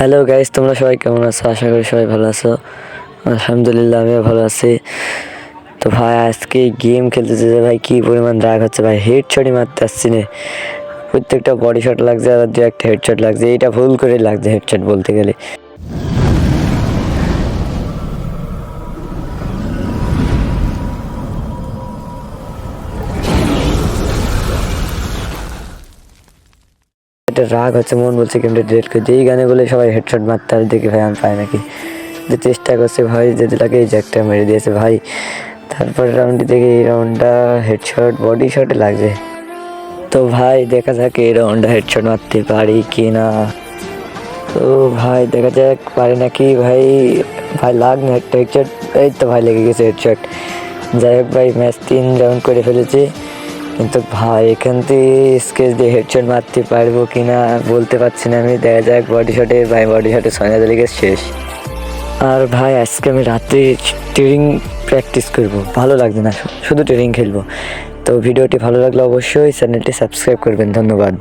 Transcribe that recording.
Hello guys তোমরা সবাই কেমন আছো? আশা করি সবাই ভালো আছো। আলহামদুলিল্লাহ, আমিও ভালো আছি। তো ভাই, আজকে গেম খেলতে যে ভাই, কী পরিমাণ রাগ হচ্ছে ভাই হেড শটই মারতে আসছি না। প্রত্যেকটা বডি শট লাগছে আর দু একটা হেড শট লাগছে, এইটা ভুল করে লাগছে হেড শট বলতে গেলে। এটা রাগ হচ্ছে, মন বলছে গেমটা ডিলেট করে। এই গানে বলে সবাই হেডশট মারতে, আর দেখি ভাই আমি পাই নাকি। যে চেষ্টা করছে ভাই যেতে লাগে এই জ্যাকটা মেরে দিয়েছে ভাই। তারপর রাউন্ডে দেখি এই রাউন্ডটা হেডশট বডি শটে লাগছে। তো ভাই, দেখা যাক এই রাউন্ডটা হেডশট মারতে পারি কি না তো ভাই, দেখা যাক পারে নাকি ভাই। ভাই, লাগ না একটা হেডশট এই তো ভাই, লেগে গেছে হেডশট যাই হোক ভাই ম্যাচ তিন রাউন্ড করে ফেলেছি। কিন্তু ভাই, এখান থেকে স্কেচ দিয়ে হেডশট মারতে পারব কি না বলতে পারছি না। আমি দেখা যাক বডি শটে ভাই বডি শটে হাজার লেগে শেষ। আর ভাই, আজকে আমি রাতে ট্রেনিং প্র্যাকটিস করব। ভালো লাগবে না শুধু ট্রেনিং খেলব। তো ভিডিওটি ভালো লাগলে অবশ্যই চ্যানেলটি সাবস্ক্রাইব করবেন। ধন্যবাদ।